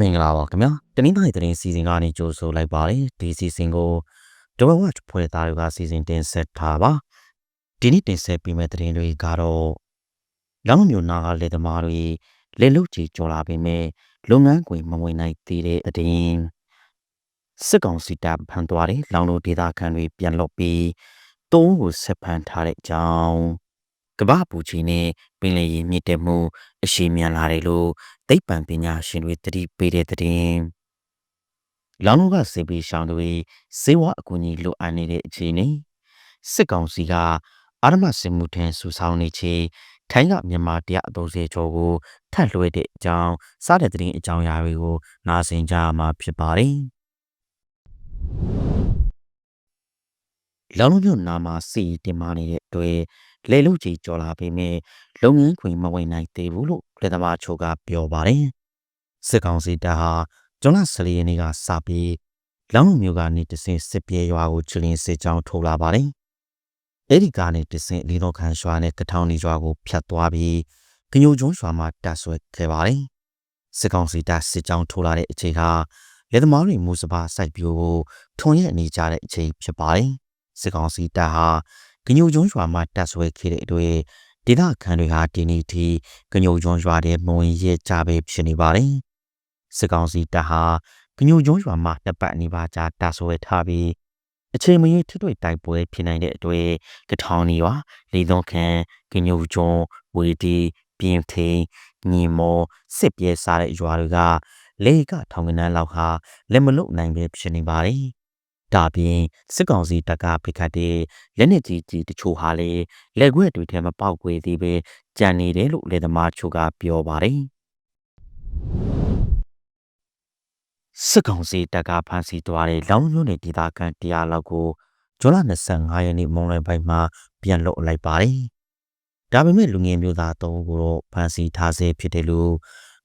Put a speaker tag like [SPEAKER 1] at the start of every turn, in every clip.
[SPEAKER 1] မင်္ဂလာပါခင်ဗျာတနင်္လာနေ့သတင်းစီစဉ်ကနေကြိုဆိုလိုက်ပါတယ်ဒီစီစဉ်ကို Double Watch ဖွဲ့သားတွေကစီစဉ်တင်ဆက်ထားပါဒီနေ့တင်ဆက်ပေးမယ့်သတင်းတွေကတော့လောင်းမျိုးနာကလေသမားတွေလေလုတ်ကြီးကြော်လာပေမဲ့လုပ်ငန်းခွင်မဝင်နိုင်သေးတဲ့သတင်းစစ်ကောင်စီတပ်ဖန်သွားတဲ့လောင်လိုဒေသခံတွေပြန်လွတ်ပြီးတုံးကိုဆက်ဖန်ထားတဲ့အကြောင်း ကမ္ဘာပူချီနဲ့ပင်လယ်ရေမြင့်တက်မှု အရှိမြန်လာတယ်လို့သိပ္ပံပညာရှင်တွေတတိပေးတဲ့တဲ့။လောင်လုံးကစေပီရှောင်းတွေဇေဝအကူအညီလိုအပ်နေတဲ့အခြေအနေစစ်ကောင်စီကအာရမစင်မှုထင်ဆူဆောင်းနေချေထိုင်းကမြန်မာတရားအသုံးစေကျော်ကိုထတ်လွှဲတဲ့အကြောင်းစတဲ့တဲ့အကြောင်းအရာတွေကိုနားဆင်ကြရမှာဖြစ်ပါတယ်။ လောင်လုံးမြို့နာမှာစီတင်မာနေတဲ့အတွက်လေလုကြီးကြော်လာပေမဲ့လုပ်ငန်းခွင်မဝင်နိုင်သေးဘူးလို့လက်သမားချိုကပြောပါတယ်။စစ်ကောင်စီတပ်ဟာဇွန်လ14ရက်နေ့ကစပြီးလောင်မျိုးကနေတဆင်စစ်ပြေရွာကိုချလင်းစစ်ကြောင်းထိုးလာပါတယ်။အဲဒီကနေတဆင်လီတော်ခန်ရွာနဲ့ကထောင်နီရွာကိုဖြတ်သွားပြီးကညိုကျွန်းရွာမှာတပ်ဆွဲခဲ့ပါတယ်။စစ်ကောင်စီတပ်စစ်ကြောင်းထိုးလာတဲ့အချိန်ဟာလက်သမားတွေမူစပါစိုက်ပြိုးကိုထွန်ရက်နေကြတဲ့အချိန်ဖြစ်ပါတယ်။ စစ်ကောင်စီတပ်ဟာကညိုကျွန်းရွာမှာတပ်ဆွဲခဲ့တဲ့အတွက်ဒေသခံတွေဟာဒီနေ့ထိကညိုကျွန်းရွာထဲမဝင်ရဲကြပဲဖြစ်နေပါတယ်။စစ်ကောင်စီတပ်ဟာကညိုကျွန်းရွာမှာတပ်ပတ်နေပါကြာတပ်ဆွဲထားပြီးအချိန်မရွေးထွတ်ထွတ်တိုက်ပွဲဖြစ်နိုင်တဲ့အတွက်ကထောင်နေရွာလေသွန်ခန်ကညိုကျွန်းဝေတီပြင်းထိန်ညီမောစစ်ပြဲစားတဲ့ရွာတွေကလေကထောင်ကနန်းလောက်ဟာလက်မလွတ်နိုင်ပဲဖြစ်နေပါတယ်။ ဒါပြင်စစ်ကောင်စီတပ်ကဖိခတ်တဲ့လက်နက်ကြီးကြီးတချို့ဟာလေလက်ခွက်တွေထဲမှာပေါက်ကွေသေးပဲကြံနေတယ်လို့လေသမားချို့ကပြောပါတယ်စစ်ကောင်စီတပ်ကဖမ်းဆီးသွားတဲ့လောင်မျိုးနယ်ဒေသခံတရားလောက်ကိုဇွန်လ25ရက်နေ့မွန်လွယ်ပိုင်းမှာပြန်လွတ်လိုက်ပါတယ်။ဒါပေမဲ့လူငယ်မျိုးသားသုံးဦးကိုတော့ဖမ်းဆီးထားဆဲဖြစ်တယ်လို့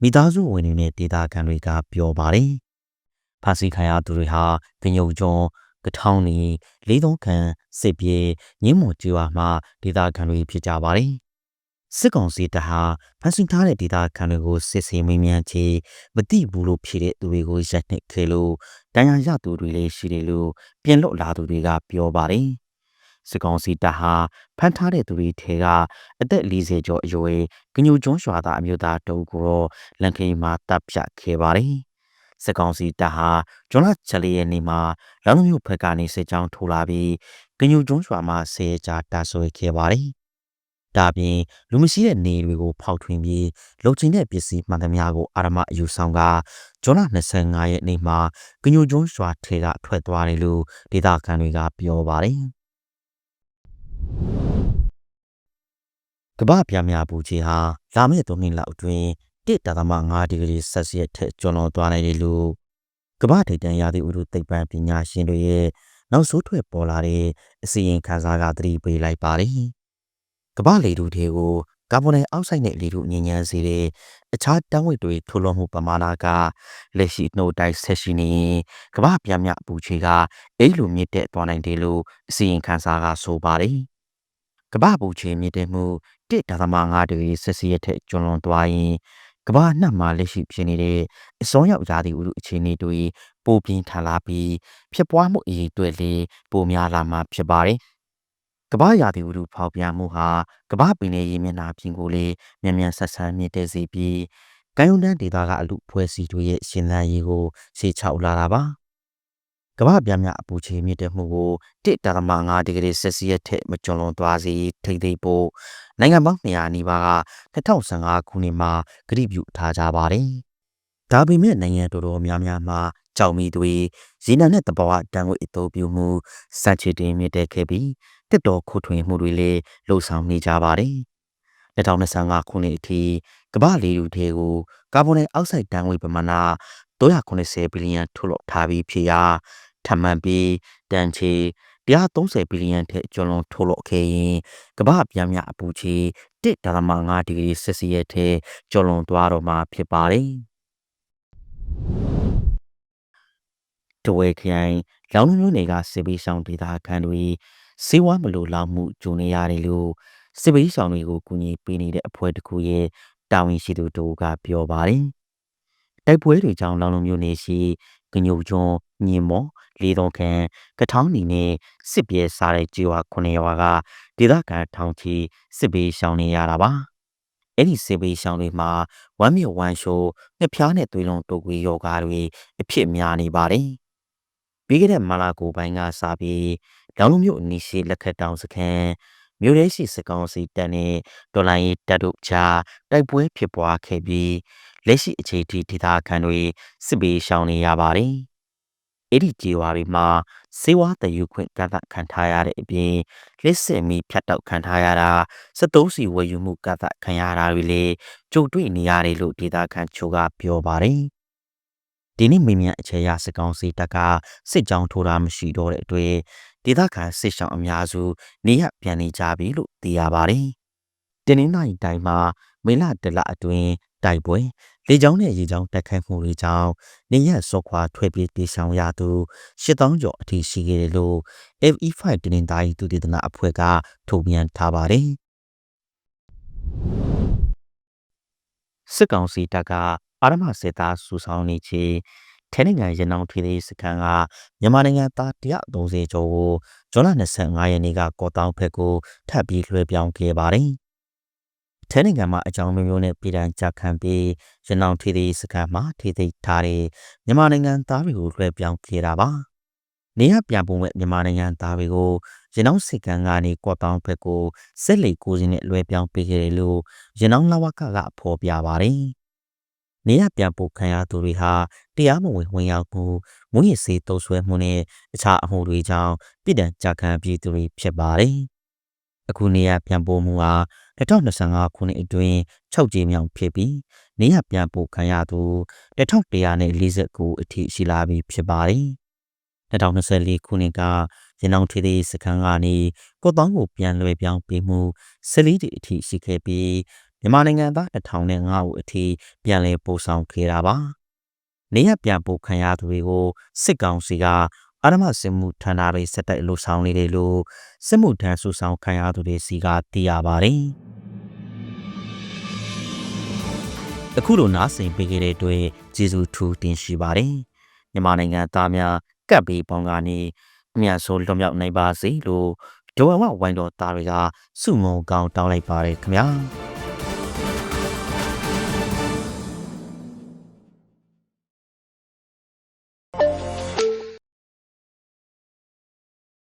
[SPEAKER 1] မိသားစုဝင်တွေနဲ့ဒေသခံတွေကပြောပါတယ်။ ဖမ်းဆီးခံရသူတွေဟာကညုံကျွန်းကထောင်နီလေးသုံးခန်းစစ်ပြေညင်းမွန်ကျွာမှဒေသခံတွေဖြစ်ကြပါတယ်စစ်ကောင်စီတပ်ဟာဖမ်းဆီးထားတဲ့ဒေသခံတွေကိုစစ်ဆေးမေးမြန်းချေမတိဘူးလို့ဖြေတဲ့သူတွေကိုရက်နှစ်ခဲလို့တန်ရာရသူတွေလည်းရှိတယ်လို့ပြင်လွတ်လာသူတွေကပြောပါတယ်စစ်ကောင်စီတပ်ဟာဖမ်းထားတဲ့သူတွေထဲကအသက်40ကျော်အရွယ်ကညူကျွန်းရွာသားအမျိုးသားတုံးကိုတော့လန်ခိန်မှာတပ်ဖြတ်ခဲ့ပါတယ် စစ်ကောင်စီတပ်ဟာဂျွန်လ14ရက်နေ့မှာလောင်မြို့ဘက်ကနေစစ်ကြောင်းထိုးလာပြီးကညူကျွန်းရွာမှာဆဲကြာတာဆွဲခဲ့ပါတယ်။ဒါပြင်လူမရှိတဲ့နေတွေကိုဖောက်ထွင်းပြီးလုံချင်တဲ့ပစ္စည်းမှန်သမျှကိုအာရမအယူဆောင်ကဂျွန်လ25ရက်နေ့မှာကညူကျွန်းရွာထဲကထွက်သွားတယ်လို့ဒေသခံတွေကပြောပါတယ်။ကမ္ဘာပြမြပူချေဟာလာမယ့်၃နှစ်လောက်အတွင်း 1.5ဒီဂရီဆက်စီယပ်ထက်ကျော်လွန်သွားနိုင်တယ်လို့ကမ္ဘာထိပ်တန်းရာသီဥတုသိပ္ပံပညာရှင်တွေရဲ့နောက်ဆိုးထွက်ပေါ်လာတဲ့အစီရင်ခံစာကသတိပေးလိုက်ပါတယ်။ကမ္ဘာလေထုတွေကိုကာဗွန်ဒိုင်အောက်ဆိုက်နဲ့လေထုညဉ့်ညမ်းစေတဲ့အခြားတန်းဝိတ်တွေထိုးလွှမ်းမှုပမာဏကလက်ရှိနှုတ်တိုက်ဆက်ရှိနေကမ္ဘာပြမြအပူချေကအဲ့လိုမြင့်တက်သွားနိုင်တယ်လို့အစီရင်ခံစာကဆိုပါတယ်။ကမ္ဘာပူချေမြင့်တက်မှု1.5ဒီဂရီဆက်စီယပ်ထက်ကျော်လွန်သွားရင် ကမ္ဘာနှံ့မှာလက်ရှိဖြစ်နေတဲ့အစောရောက်ရာသီဥတုအခြေအနေတွေပိုပြင်းထန်လာပြီးဖြစ်ပွားမှုအရေးတွေလည်းပိုများလာမှာဖြစ်ပါတယ်။ကမ္ဘာရာသီဥတုဖောက်ပြန်မှုဟာကမ္ဘာပင်လယ်ရေမျက်နှာပြင်ကိုလည်းမြန်မြန်ဆက်ဆံမြင့်တက်စေပြီးကမ်းရိုးတန်းဒေသကအလူဖွဲ့စည်းတွေရဲ့ရှင်သန်ရေးကိုရှေ့ချောက်လာတာပါ။ ကမ္ဘာပြမြအပူချိန်မြင့်တက်မှုကို1.5ဒီဂရီဆယ်စီယပ်ထက်မကျော်လွန်သွားစေထိမ့်သိပ်ဖို့နိုင်ငံပေါင်း200နီးပါးက2015ခုနှစ်မှာကတိပြုထားကြပါတယ်။ဒါပေမဲ့နိုင်ငံတော်တော်များများမှာကြောက်မီတွေဇီနန်နဲ့တဘာဝတန်ငွေအသုံးပြုမှုစံချေတင်မြင့်တက်ခဲ့ပြီးတက်တော်ခုထွင်မှုတွေလည်းလှုပ်ဆောင်နေကြပါတယ်။2025ခုနှစ်အထိကမ္ဘာလေထုထဲကိုကာဗွန်ဒိုင်အောက်ဆိုက်ဓာတ်ငွေပမာဏ380ဘီလီယံထုတ်လွှတ်ထားပြီးဖြစ်ရာ ထပ်မံပြီးတန်ချေ130ဘီလီယံထက်ကျော်လွန်ထုတ်လွှတ်ခဲ့ရင်ကမ္ဘာပြားများအပူချေ1.5ဒီဂရီဆယ်စီယပ်ထက်ကျော်လွန်သွားတော့မှာဖြစ်ပါတယ်။တဝဲခိုင်လောင်မျိုးတွေကစေဘေးဆောင်ဒေသခံတွေစေဝါမလိုလောက်မှုဂျုံနေရတယ်လို့စေဘေးဆောင်တွေကိုကူညီပေးနေတဲ့အဖွဲ့တစ်ခုရဲ့တာဝန်ရှိသူတို့ကပြောပါတယ်။တိုက်ပွဲတွေကြောင့်လောင်လုံမျိုးနေရှိ ကညိုကျွန်းညင်မော်လေးတော်ခံကထောင်းနီနဲ့စစ်ပြေစားတဲ့ကြေးဝါခုနှစ်ရွာကဒေသခံထောင်ချီစစ်ပေးရှောင်နေရတာပါအဲ့ဒီစစ်ပေးရှောင်တွေမှာဝမ်းမြော်ဝမ်းရှိုးနှစ်ဖျားနဲ့သွေးလုံးတုပ်ကွေးယောဂါတွေအဖြစ်များနေပါတယ်ပြီးခဲ့တဲ့မလာကိုပိုင်းကစပြီးလောင်လုံမျိုးအနီးရှိလက်ခတ်တောင်စခန်း မြို့ရဲရှိစကောင်းစီတပ်နဲ့ဒေါ်လာရီတပ်တို့ကြားတိုက်ပွဲဖြစ်ပွားခဲ့ပြီးလက်ရှိအခြေထိဒေသခံတွေစစ်ပေးရှောင်နေရပါတယ်။အဲ့ဒီကြေးဝါတွေမှာစေဝါတယူခွင့်ကန့်သတ်ခံထားရတဲ့အပြင်လက်စစ်မီဖြတ်တောက်ခံထားရတာ73စီဝယ်ယူမှုကန့်သတ်ခံရတာတွေလည်းကြုံတွေ့နေရတယ်လို့ဒေသခံချို့ကပြောပါတယ်။ဒီနေ့မိမြန်အခြေရစကောင်းစီတပ်ကစစ်ကြောင်းထိုးတာမရှိတော့တဲ့အတွက် ဒေသခံစစ်ရှောင်းအများစုနေရပြန်နေကြပြီလို့သိရပါတယ်။တင်းနှင်းတိုင်းမှာမေလတလအတွင်းတိုက်ပွဲလေကြောင်းနဲ့ရေကြောင်းတိုက်ခိုက်မှုတွေကြောင့်နေရစောခွာထွက်ပြေးပြေးဆောင်ရသူ8000ကျော်အထိရှိခဲ့တယ်လို့ FE5 တင်းတိုင်းသူတည်တနာအဖွဲ့ကထုတ်ပြန်ထားပါတယ်စစ်ကောင်စီတပ်ကအာရမစစ်သားစုဆောင်နေချေ ထဲနိုင်ငံရနောင်ထွေးစခန်းကမြန်မာနိုင်ငံသား130ကျော်ကိုဇွန်လ25ရက်နေ့ကကော့တောင်းဖက်ကိုထပ်ပြီးလွှဲပြောင်းခဲ့ပါတယ်။ထဲနိုင်ငံမှာအကြောင်းမျိုးမျိုးနဲ့ပြည်တံကြခံပြီးရနောင်ထွေးစခန်းမှာထိသိထားတဲ့မြန်မာနိုင်ငံသားတွေကိုလွှဲပြောင်းခဲ့တာပါ။နေရပြန်ပုံမဲ့မြန်မာနိုင်ငံသားတွေကိုရနောင်စစ်ကန်ကနေကော့တောင်းဖက်ကိုဆက်လက်ကိုစင်းနဲ့လွှဲပြောင်းပေးခဲ့တယ်လို့ရနောင်လဝကကဖော်ပြပါတယ်။ နေရပြန်ပို့ခံရသူတွေဟာတရားမဝင်ဝင်ရောက်မှုမွေးရစေတုံးဆွဲမှုနဲ့အခြားအမှုတွေကြောင့်ပြည်တံကြခံပြည်သူတွေဖြစ်ပါတယ်။အခုနေရပြန်ပို့မှုဟာ2025ခုနှစ်အတွင်း6ကြိမ်မြောက်ဖြစ်ပြီးနေရပြန်ပို့ခံရသူ1149အထိရှိလာပြီဖြစ်ပါတယ်။2024ခုနှစ်ကရနောင်ထေးစခန်းကနေကော့တောင်းကိုပြန်လွှဲပြောင်းပေးမှု14တီအထိရှိခဲ့ပြီး မြန်မာနိုင်ငံသား1005ဦးအထိပြန်လည်ပို့ဆောင်ခဲ့တာပါ။နေရပြန်ပို့ခံရသူတွေကိုစစ်ကောင်စီကအာရမစစ်မှုထမ်းတာတွေစက်တိုက်လှုပ်ဆောင်နေတယ်လို့စစ်မှုထမ်းစုဆောင်ခံရသူတွေစီကသိရပါတယ်။အခုလိုနားဆင်ပေးခဲ့တဲ့အတွက်ကျေးဇူးထူးတင်ရှိပါတယ်။မြန်မာနိုင်ငံသားများကပ်ပြီးပေါင်းကနေအများဆုံးလွန်မြောက်နိုင်ပါစေလို့ဒဝဝဝိုင်းတော်သားတွေကစုမုံကောင်းတောင်းလိုက်ပါတယ်ခင်ဗျာ။